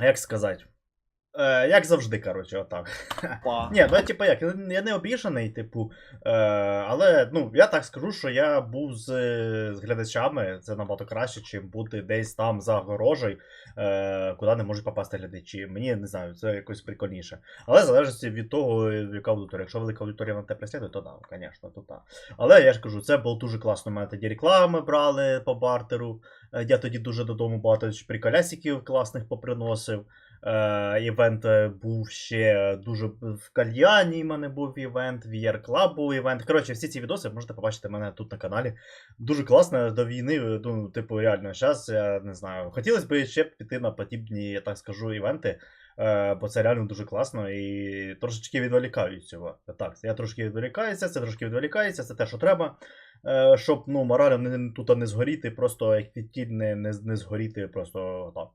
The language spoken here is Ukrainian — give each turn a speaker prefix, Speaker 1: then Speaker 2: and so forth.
Speaker 1: Як сказати? Е, як завжди, коротше, отак. Ні, ну я типу як, я не обіжений, типу, е, але ну, я так скажу, що я був з, з глядачами, це набагато краще, ніж бути десь там за огорожею, е, куди не можуть попасти глядачі. Мені не знаю, це якось прикольніше. Але залежить від того, яка аудиторія. Якщо велика аудиторія на те преслідує, то да, звісно, то так. Але я ж кажу, це було дуже класно. У мене тоді реклами брали по бартеру. Е, Я тоді дуже додому багато приколясиків класних поприносив. Е, івент е, був ще дуже в кальяні. в мене був івент, в VR Club був івент. Коротше, всі ці відоси можете побачити мене тут на каналі. Дуже класно до війни. Ну, типу, реально, зараз я не знаю. Хотілося б ще піти на подібні, я так скажу, івенти. Бо це реально дуже класно і трошечки відволікаю цього. Так, я трошки відволікаюся, це трошки відволікається, це те, що треба. Е, щоб ну, морально не, тут не згоріти, просто як підтіль не, не, не згоріти просто так.